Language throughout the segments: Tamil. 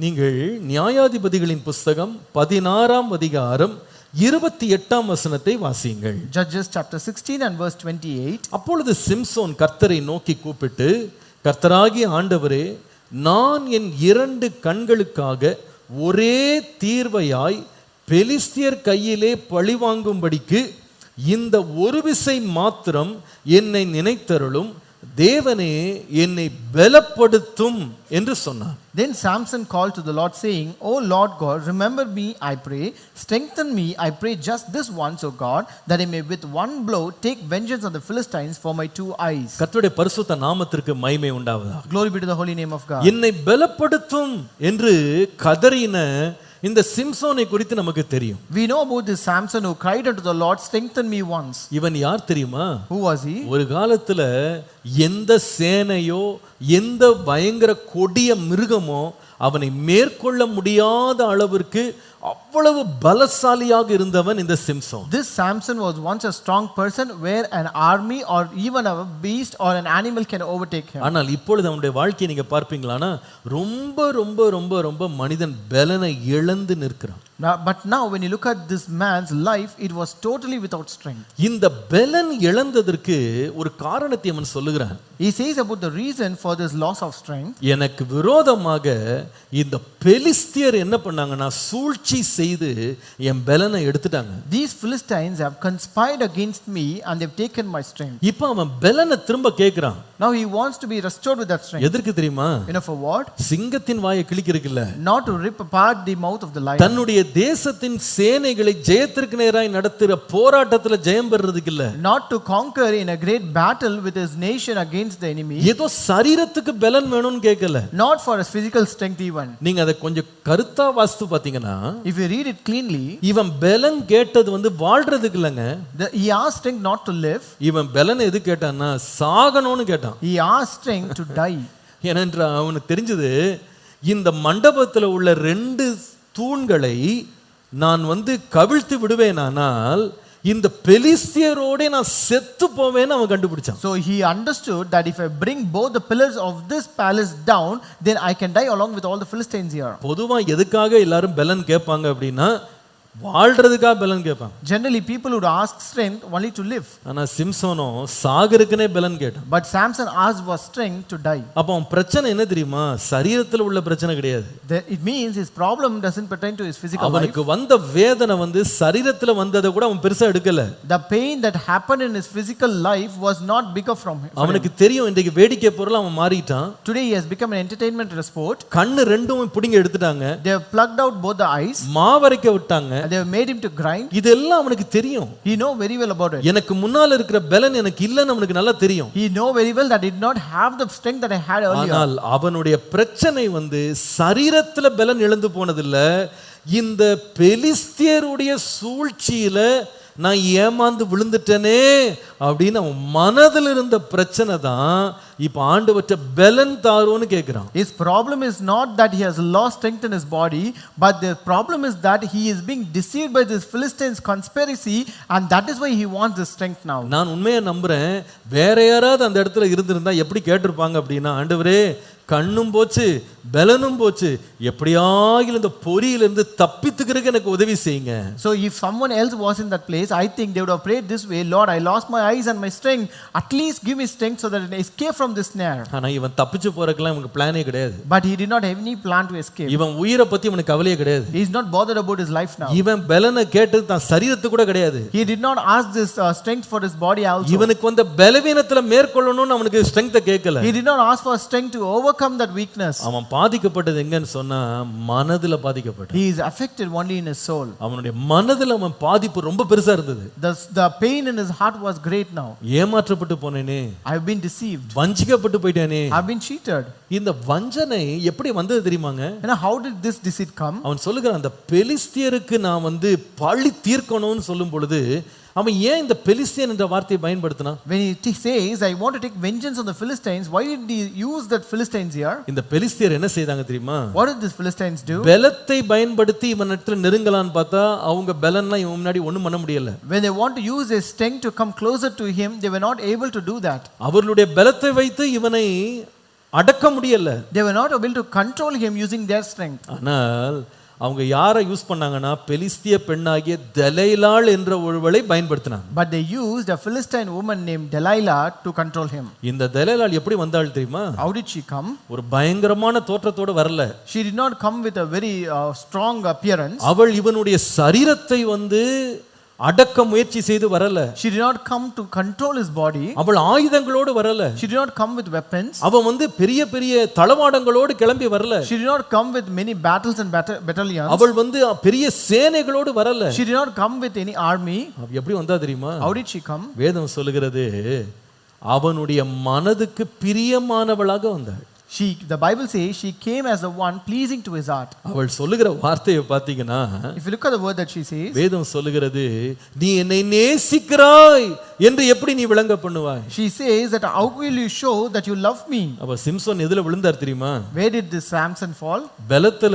நீங்கள் நியாயாதிபதிகளின் புஸ்தகம் பதினாறாம் அதிகாரம் இருபத்தி எட்டாம் வசனத்தை வாசியுங்கள் Judges chapter 16 and verse 28. அப்பொழுது சிம்சோன் கர்த்தரை நோக்கி கூப்பிட்டு கர்த்தராகிய ஆண்டவரே நான் என் இரண்டு கண்களுக்காக ஒரே தீர்வையாய் பெலிஸ்தியர் கையிலே பழிவாங்கும்படிக்கு இந்த ஒரு விசை மாத்திரம் என்னை நினைத்தருளும் தேவனே என்னை பலப்படுத்தும் என்று சொன்னார் Then Samson called to the Lord, saying, O Lord God, remember me, I pray. Strengthen me, I pray, just this once, O God, that I may with one blow take vengeance on the Philistines for my two eyes. கர்த்தருடைய பரிசுத்த நாமத்திற்கு மகிமை உண்டாவதாக Glory be to the holy name of God. என்னை பலப்படுத்தும் என்று கதறின இந்த சிம்சோனை குறித்து நமக்கு தெரியும் We know about this Samson who cried unto the Lord, Strengthen me once. இவன் யார் தெரியுமா Who was he? ஒரு காலத்துல எந்த சேனையோ எந்த பயங்கர கொடிய மிருகமோ அவனை மேற்கொள்ள முடியாத அளவிற்கு அவ்வளவு பலசாலியாக இருந்தவன் இந்த Samson This Samson was once a strong person where an army or even a beast or an animal can overtake him. ஆனால் இப்பொழுது அவனுடைய வாழ்க்கையை நீங்க பார்ப்பீங்களானா ரொம்ப ரொம்ப ரொம்ப ரொம்ப மனிதன் பலனை இழந்து நிற்கிறான் but now, when you look at this man's life, it was totally without strength. இந்த பலன் இழந்ததற்கு ஒரு காரணத்தை அவன் சொல்லுகிறான் He says about the reason for this loss of strength. எனக்கு விரோதமாக இந்த பெலிஸ்தியர் என்ன பண்ணாங்கன்னா சூழ்ச்சி செய்து என் பலனை எடுத்துட்டாங்க These Philistines have conspired against me and they've taken my strength. இப்போ அவன் பலனை திரும்ப கேட்கிறான் Now he wants to be restored with that strength. எதற்கு தெரியுமா You know, for what? சிங்கத்தின் வாயை கிழிக்கிறதுக்குல்ல Not to rip apart the mouth of the lion. தன்னுடைய தேசத்தின் சேனைகளை ஜெயத்திற்கு நேராய் நடத்துகிற போராட்டத்துல ஜெயம் பெறுறதுக்கு இல்ல Not to conquer in a great battle with his nation against the enemy. ஏதோ சரீரத்துக்கு பலன் வேணும்னு கேட்கல Not for his physical strength, even. நீங்க அதை கொஞ்சம் கருத்தா வாஸ்து பாத்தீங்கன்னா If you read it cleanly, இவன் பலன் கேட்டது வந்து வாழ்றதுக்கு இல்லைங்க he asked strength not to live, இவன் பலன் எது கேட்டான்னா சாகணும்னு கேட்டான் he asked strength to die. ஏனென்றால் அவனுக்கு தெரிஞ்சது இந்த மண்டபத்தில் உள்ள ரெண்டு தூண்களை நான் வந்து கவிழ்த்து விடுவேனானால் இந்த பெலிஸ்தியரோட நான் செத்து போவேன்னு அவன் கண்டுபிடிச்சான் So he understood that if I bring both the pillars of this palace down, then I can die along with all the Philistines here. பொதுவா எதுக்காக எல்லாரும் பலன் கேட்பாங்க அப்படின்னா வாழ்றதுக்காக பலன் கேட்பாங்க Generally, people would ask strength only to live. ஆனா சிம்சோனோ சாகருக்குனே பலன் கேட்டான் But Samson asked for strength to die. அப்போ அவன் பிரச்சனை என்ன தெரியுமா சரீரத்தில் உள்ள பிரச்சனை கிடையாது means his problem doesn't pertain to his physical life. அவனுக்கு வந்த வேதனை வந்து சரீரத்துல வந்ததை கூட அவன் பெருசா எடுக்கல The pain that happened in his physical life was not bigger from him. அவனுக்கு தெரியும் இன்றைக்கு வேடிக்கை பொருள் அவன் மாறிட்டான் Today he has become an entertainment sport. கண்ணு ரெண்டும் பிடிங்க எடுத்துட்டாங்க have plugged out both the eyes மாவரைக்க விட்டாங்க they have made him to grind. இதெல்லாம் அவனுக்கு தெரியும் He know very well about it. எனக்கு முன்னால இருக்கிற பலன் எனக்கு இல்லைன்னு அவனுக்கு நல்லா தெரியும் He know very well that did not have the strength that I had earlier. ஆனால் அவனுடைய பிரச்சனை வந்து சரீரத்துல பலன் இழந்து போனதில்ல இந்த பெலிஸ்தியருடைய சூழ்ச்சியில நான் ஏமாந்து விழுந்துட்டேனே அப்படின்னு அவன் மனதில் இருந்த பிரச்சனை தான் இப்ப ஆண்டவற்ற பலன் தாரோன்னு கேட்கிறான் His problem is not that he has lost strength in his body, but the problem is that he is being deceived by this Philistines conspiracy, and that is why he wants this strength now. நான் உண்மையா நம்புறேன் வேற யாராவது அந்த இடத்துல இருந்திருந்தா எப்படி கேட்டிருப்பாங்க அப்படின்னா ஆண்டவரே கண்ணும் போச்சு பலனும் போச்சு எப்படியாகிலும் இந்த பொறியிலிருந்து தப்பித்துக்கிறதுக்கு எனக்கு உதவி செய்யுங்க someone else was in that place, I think they would have prayed this way, Lord, I lost my eyes and my strength. At least give me strength so that I can escape from this snare. ஆனா இவன் தப்பிச்சு போறதுக்கெல்லாம் இவனுக்கு பிளானே கிடையாது But he did not have any plan to escape. இவன் உயிரை பத்தி இவனுக்கு கவலையே கிடையாது He is not bothered about his life now. இவன் பலனை கேட்டது தான் சரீரத்துக்கு கூட கிடையாது He did not ask this uh, strength for his body also. இவனுக்கு வந்த பலவீனத்துல மேற்கொள்ளணும்னு அவனுக்கு ஸ்ட்ரெங்த கேட்கல He did not ask for strength to overcome that weakness. அவன் பாதிக்கப்பட்டது எங்கன்னு சொன்னா மனதுல பாதிக்கப்பட்டான் He is affected only in his soul. அவனுடைய மனதுல அவன் பாதிப்பு ரொம்ப பெருசா இருந்தது The, the pain in his heart was Great now. ஏமாற்றப்பட்டு போனேனே I have been deceived. வஞ்சிக்கப்பட்டு போயிட்டானே I have been cheated. இந்த வஞ்சனை எப்படி வந்தது தெரியுமாங்க know, how did this deceit come? அவன் சொல்லுகிறான் அந்த பெலிஸ்தியருக்கு நான் வந்து பழி தீர்க்கணும்னு சொல்லும் பொழுது அவன் ஏன் இந்த பெலிஸ்தியன் என்ற வார்த்தையை பயன்படுத்தினான் When he says, I want to take vengeance on the Philistines, why did he use that Philistines here? இந்த பெலிஸ்தியர் என்ன செய்தாங்க தெரியுமா What did these Philistines do? பலத்தை பயன்படுத்தி இவன் இடத்துல நெருங்கலான்னு பார்த்தா அவங்க பலன்லாம் இவன் முன்னாடி ஒண்ணும் பண்ண முடியல When they want to use their strength to come closer to him, they were not able to do that. அவர்களுடைய பலத்தை வைத்து இவனை அடக்க முடியல They were not able to control him using their strength. ஆனால் அவங்க யாரை யூஸ் பண்ணாங்கன்னா பெலிஸ்திய பெண்ணாகிய தெலைலாள் என்ற ஒருவளை பயன்படுத்தினாங்க But they used a Philistine woman named Delilah to control him. இந்த தெலைலாள் எப்படி வந்தாள் தெரியுமா How did she come? ஒரு பயங்கரமான தோற்றத்தோட வரல She did not come with a very uh, strong appearance. அவள் இவனுடைய சரீரத்தை வந்து அடக்க முயற்சி செய்து வரல She did not come to control his body. அவள் ஆயுதங்களோடு வரல She did not come with weapons. அவன் வந்து பெரிய பெரிய தளவாடங்களோடு கிளம்பி வரல She did not come with many battles and batta- battalions. அவள் வந்து பெரிய சேனைகளோடு வரல She did not come with any army. அவ எப்படி வந்தா தெரியுமா How did she come? வேதம் சொல்லுகிறது அவனுடைய மனதுக்கு பிரியமானவளாக வந்தாள் She, the Bible says she came as the one pleasing to his heart. அவள் சொல்லுகிற வார்த்தையை பார்த்தீங்கன்னா If you look at the word that she says, வேதம் சொல்லுகிறது நீ என்னை நேசிக்கிறாய் என்று எப்படி நீ விளங்க பண்ணுவாய் she says that how will you show that you love me? அவ சிம்சோன் எதுல விழுந்தார் தெரியுமா Where did this Samson fall? பலத்துல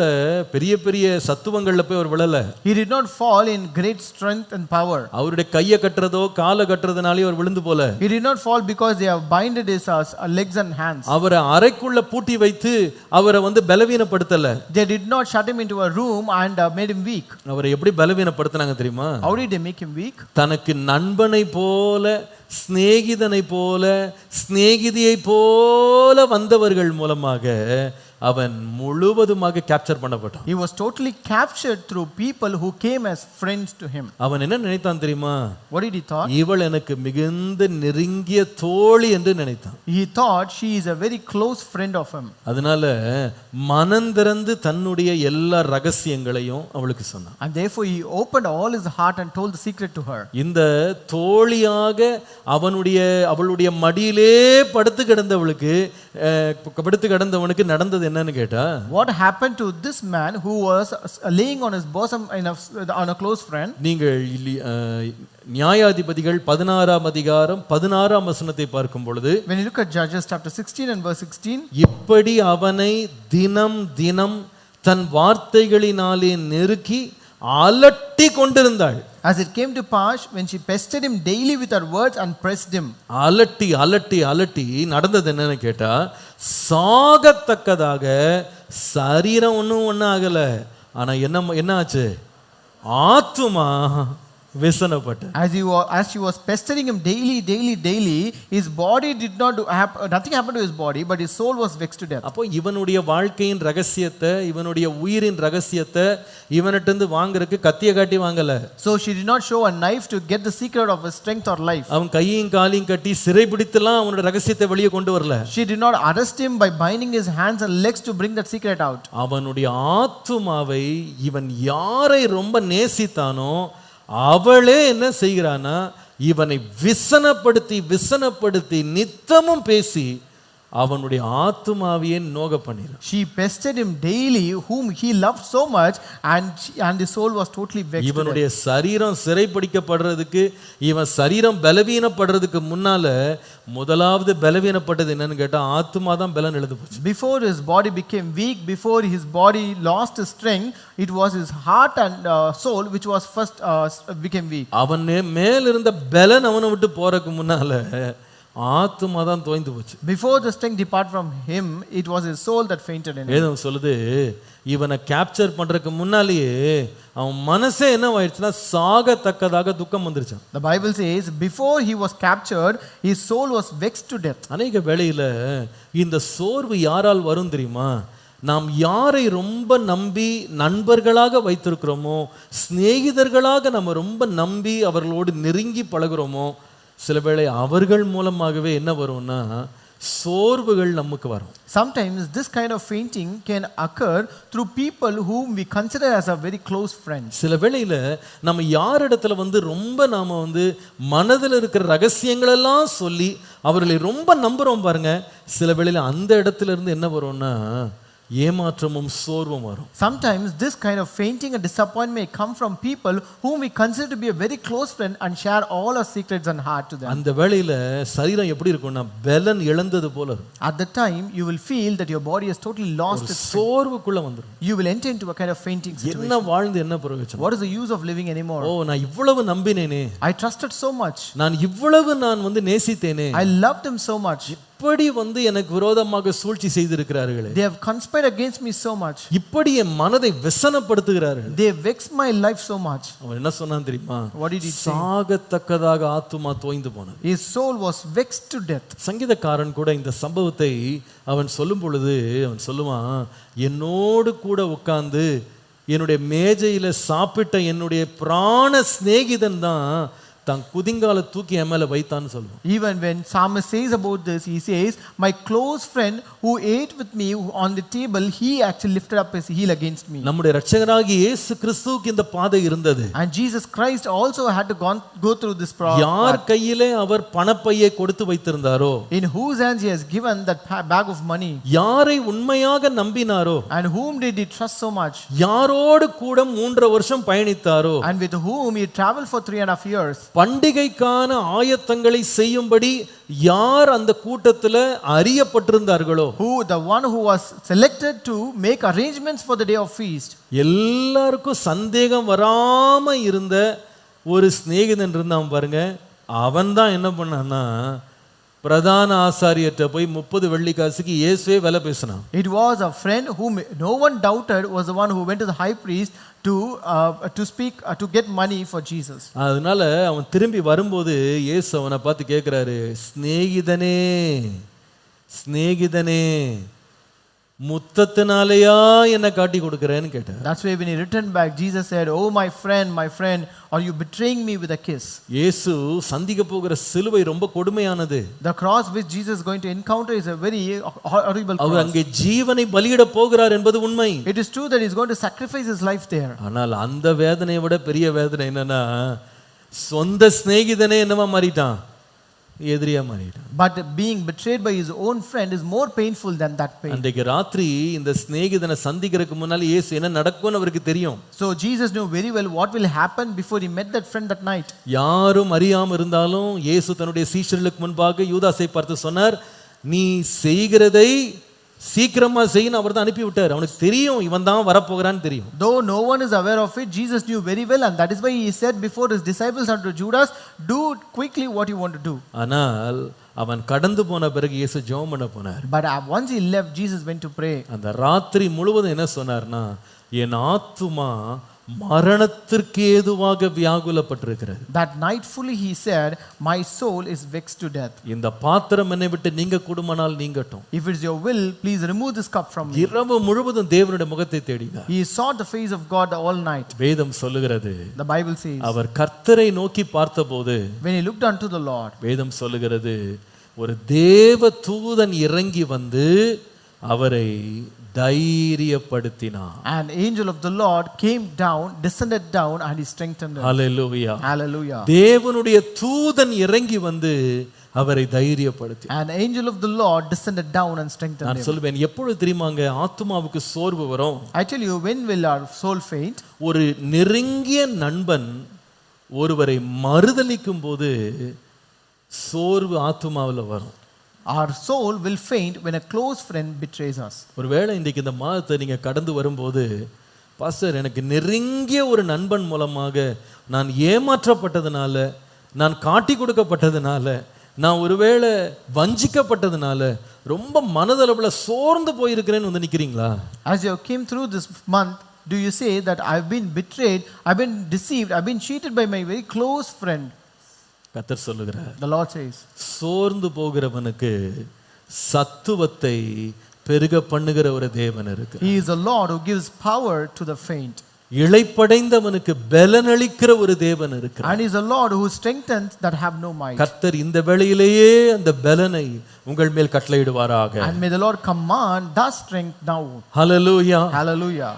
பெரிய பெரிய சத்துவங்கள்ல போய் அவர் விழல He did not fall in great strength and power. அவருடைய கையை கட்டுறதோ காலை கட்டுறதுனாலே அவர் விழுந்து போல He did not fall because they have binded his uh, legs and hands. அவரை அறைக்குள்ள பூட்டி வைத்து அவரை வந்து பலவீனப்படுத்தல They did not shut him into a room and uh, made him weak. அவரை எப்படி பலவீனப்படுத்தினாங்க தெரியுமா How did they make him weak? தனக்கு நண்பனை போல சிநேகிதனை போல சிநேகிதியை போல வந்தவர்கள் மூலமாக அவன் முழுவதுமாக கேப்சர் பண்ணப்பட்டான் He was totally captured through people who came as friends to him. அவன் என்ன நினைத்தான் தெரியுமா What did he thought? இவள் எனக்கு மிகுந்த நெருங்கிய தோழி என்று நினைத்தான் He thought she is a very close friend of him. அதனால மனந்திறந்து தன்னுடைய எல்லா ரகசியங்களையும் அவளுக்கு சொன்னான் And therefore he opened all his heart and told the secret to her. இந்த தோழியாக அவனுடைய அவளுடைய மடியிலே படுத்து கிடந்தவளுக்கு படுத்து கிடந்தவனுக்கு நடந்தது என்னன்னு கேட்டா What happened to this man who was uh, laying on his bosom in a, on a close friend? நீங்கள் நியாயாதிபதிகள் பதினாறாம் அதிகாரம் பதினாறாம் வசனத்தை பார்க்கும் பொழுது When you look at Judges chapter 16 and verse 16, இப்படி அவனை தினம் தினம் தன் வார்த்தைகளினாலே நெருக்கி அலட்டி கொண்டிருந்தாள் as it came to pass, when she pestered him daily with her words and pressed him, அலட்டி அலட்டி அலட்டி நடந்தது என்னன்னு கேட்டா சாகத்தக்கதாக சரீரம் ஒன்றும் ஒன்றும் ஆகல ஆனா என்ன என்ன ஆச்சு? ஆத்துமா விசனப்பட்ட as he was, as she was pestering him daily, daily, daily, his body did not do, hap, nothing happened to his body, but his soul was vexed to death. அப்போ இவனுடைய வாழ்க்கையின் ரகசியத்தை இவனுடைய உயிரின் ரகசியத்தை இவன்கிட்ட இருந்து வாங்குறதுக்கு கத்திய காட்டி வாங்கல So she did not show a knife to get the secret of his strength or life. அவன் கையும் காலையும் கட்டி சிறை பிடித்துலாம் அவனோட ரகசியத்தை வெளியே கொண்டு வரல She did not arrest him by binding his hands and legs to bring that secret out. அவனுடைய ஆத்துமாவை இவன் யாரை ரொம்ப நேசித்தானோ அவளே என்ன செய்கிறானா இவனை விசனப்படுத்தி விசனப்படுத்தி நித்தமும் பேசி அவனுடைய ஆத்துமாவையே நோக பண்ணிடும் She pestered him daily, whom he loved so much, and, she, and his soul was totally vexed. இவனுடைய சரீரம் சிறைப்பிடிக்கப்படுறதுக்கு இவன் சரீரம் பலவீனப்படுறதுக்கு முன்னால முதலாவது பலவீனப்பட்டது என்னன்னு கேட்டா ஆத்துமா தான் பலன் எழுது போச்சு Before his body became weak, before his body lost his strength, it was his heart and uh, soul which was first uh, s- became weak. அவன் மேல இருந்த பலன் அவனை விட்டு போறதுக்கு முன்னால ஆத்துமா தான் தோய்ந்து போச்சு Before the strength depart from him, it was his soul that fainted in him. வேதம் சொல்லுது இவனை கேப்சர் பண்றதுக்கு முன்னாலேயே அவன் மனசே என்ன ஆயிடுச்சுன்னா சாகத்தக்கதாக துக்கம் வந்துருச்சான் The Bible says, before he was captured, his soul was vexed to death. அநேக வேளையில இந்த சோர்வு யாரால் வரும் தெரியுமா நாம் யாரை ரொம்ப நம்பி நண்பர்களாக வைத்திருக்கிறோமோ சிநேகிதர்களாக நம்ம ரொம்ப நம்பி அவர்களோடு நெருங்கி பழகுறோமோ சில வேளை அவர்கள் மூலமாகவே என்ன வரும்னா சோர்வுகள் நமக்கு வரும் Sometimes this kind of fainting can occur through people whom we consider as a very close friends. சில வேளையில நம்ம யாரிடத்துல வந்து ரொம்ப நாம வந்து மனதில் இருக்கிற ரகசியங்களெல்லாம் சொல்லி அவர்களை ரொம்ப நம்புறோம் பாருங்க சில வேளையில அந்த இடத்துல இருந்து என்ன வரும்னா ஏமாற்றமும் சோர்வும் வரும் Sometimes this kind of fainting and disappointment may come from people whom we consider to be a very close friend and share all our secrets and heart to them. அந்த வேளையில சரீரம் எப்படி இருக்கும்னா பலன் இழந்தது போல இருக்கும் At the time, you will feel that your body has totally lost its strength. சோர்வுக்குள்ள வந்துடும் You will enter into a kind of fainting situation. என்ன வாழ்ந்து என்ன பிரயோஜனம் What is the use of living anymore? ஓ நான் இவ்வளவு நம்பினேனே I trusted so much. நான் இவ்வளவு நான் வந்து நேசித்தேனே I loved him so much. இப்படி வந்து எனக்கு விரோதமாக சூழ்ச்சி செய்திருக்கிறார்களே They have conspired against me so much. இப்படி என் மனதை விசனப்படுத்துகிறார்கள் They vexed my life so much. அவன் என்ன சொன்னான் தெரியுமா What did he say? சாகத்தக்கதாக ஆத்துமா தோய்ந்து போனது His soul was vexed to death. சங்கீதக்காரன் கூட இந்த சம்பவத்தை அவன் சொல்லும் பொழுது அவன் சொல்லுவான் என்னோடு கூட உட்கார்ந்து என்னுடைய மேஜையில சாப்பிட்ட என்னுடைய பிராண சிநேகிதன் தான் தன் குதிங்கால தூக்கி என் மேல வைத்தான்னு சொல்லுவான் Even when psalmist says about this, he says, My close friend who ate with me on the table, he actually lifted up his heel against me. நம்முடைய ரட்சகராகிய இயேசு கிறிஸ்துவுக்கு இந்த பாதை இருந்தது And Jesus Christ also had to gone, go through this problem. யார் கையிலே அவர் பணப்பையை கொடுத்து வைத்திருந்தாரோ In whose hands he has given that pa- bag of money. யாரை உண்மையாக நம்பினாரோ And whom did he trust so much? யாரோடு கூட மூன்றரை வருஷம் பயணித்தாரோ And with whom he traveled for three and a half years. பண்டிகைக்கான ஆயத்தங்களை செய்யும்படி யார் அந்த கூட்டத்தில் அறியப்பட்டிருந்தார்களோ Who, the one who was selected to make arrangements for the day of feast. எல்லாருக்கும் சந்தேகம் வராம இருந்த ஒரு சிநேகிதன் இருந்தான் பாருங்க அவன் தான் என்ன பண்ணான்னா பிரதான ஆசாரியர்கிட்ட போய் முப்பது வெள்ளிக்காசுக்கு இயேசுவே விலை பேசினான் It was a friend whom no one doubted was the one who went to the high priest to, uh, to speak, uh, to get money for Jesus. அதனால அவன் திரும்பி வரும்போது இயேசு அவனை பார்த்து கேட்குறாரு சிநேகிதனே சிநேகிதனே முத்தத்தினாலேயா என்னை காட்டி கொடுக்குறேன்னு கேட்டார் That's why when he returned back, Jesus said, Oh, my friend, my friend, are you betraying me with a kiss? இயேசு சந்திக்க போகிற சிலுவை ரொம்ப கொடுமையானது The cross which Jesus is going to encounter is a very horrible our cross. அங்கே ஜீவனை பலியிட போகிறார் என்பது உண்மை It is true that he's going to sacrifice his life there. ஆனால் அந்த வேதனையை விட பெரிய வேதனை என்னன்னா சொந்த சிநேகிதனே என்னவா மாறிட்டான் எதிரியா மாறிட்டான் But being betrayed by his own friend is more painful than that pain. அன்றைக்கு ராத்திரி இந்த சிநேகிதனை சந்திக்கிறதுக்கு முன்னால் இயேசு என்ன நடக்கும்னு அவருக்கு தெரியும் So Jesus knew very well what will happen before he met that friend that night. யாரும் அறியாம இருந்தாலும் இயேசு தன்னுடைய சீஷர்களுக்கு முன்பாக யூதாசை பார்த்து சொன்னார் நீ செய்கிறதை சீக்கிரமா செய்யணும் அவர் தான் அனுப்பி விட்டார் அவனுக்கு தெரியும் இவன் தான் வரப்போகிறான்னு தெரியும் Though no one is aware of it, Jesus knew very well, and that is why he said before his disciples unto Judas, Do quickly what you want to do. ஆனால் அவன் கடந்து போன பிறகு இயேசு ஜெபம் பண்ண போனார் uh, once he left, Jesus went to pray. அந்த ராத்திரி முழுவதும் என்ன சொன்னார்னா என் ஆத்துமா மரணத்திற்கு ஏதுவாக வியாகுலப்பட்டிருக்கிறது That night fully he said, My soul is vexed to death. இந்த பாத்திரம் என்னை விட்டு நீங்க கூடுமானால் நீங்கட்டும் If it's your will, please remove this cup from me. இரவு முழுவதும் தேவனுடைய முகத்தை தேடினார் He sought the face of God all night. வேதம் சொல்லுகிறது The Bible says, அவர் கர்த்தரை நோக்கி பார்த்தபோது When he looked unto the Lord, வேதம் சொல்லுகிறது ஒரு தேவ தூதன் இறங்கி வந்து அவரை தைரியப்படுத்தினார் an angel of the Lord came down, descended down, and he strengthened him. Hallelujah Hallelujah. தேவனுடைய தூதன் இறங்கி வந்து அவரை தைரியப்படுத்தி An angel of the Lord descended down and strengthened நான். சொல்வேன் எப்பொழுது தெரியுமாங்க ஆத்துமாவுக்கு சோர்வு வரும் I tell you, when will our soul faint? ஒரு நெருங்கிய நண்பன் ஒருவரை மறுதலிக்கும் போது சோர்வு ஆத்துமாவில் வரும் Our soul will faint when a close friend betrays us. ஒருவேளை இன்றைக்கு இந்த மாதத்தை நீங்கள் கடந்து வரும்போது பாஸ்டர் எனக்கு நெருங்கிய ஒரு நண்பன் மூலமாக நான் ஏமாற்றப்பட்டதுனால நான் காட்டி கொடுக்கப்பட்டதுனால நான் ஒருவேளை வஞ்சிக்கப்பட்டதுனால ரொம்ப மனதளவில் சோர்ந்து போயிருக்கிறேன்னு வந்து நிற்கிறீங்களா As you came through this month, do you say that I've been betrayed, I've been deceived, I've been cheated by my very close friend? கத்தர் சொல்லுகிறார் The Lord says, சோர்ந்து போகிறவனுக்கு சத்துவத்தை பெருக பண்ணுகிற ஒரு தேவன் இருக்கு He is the Lord who gives power to the faint. இளைப்படைந்தவனுக்கு பலனளிக்கிற ஒரு தேவன் இருக்கு And He is the Lord who strengthens that have no might. கர்த்தர் இந்த வேளையிலேயே அந்த பலனை உங்கள் மேல் கட்டளையிடுவாராக And may the Lord command that strength now. Hallelujah Hallelujah.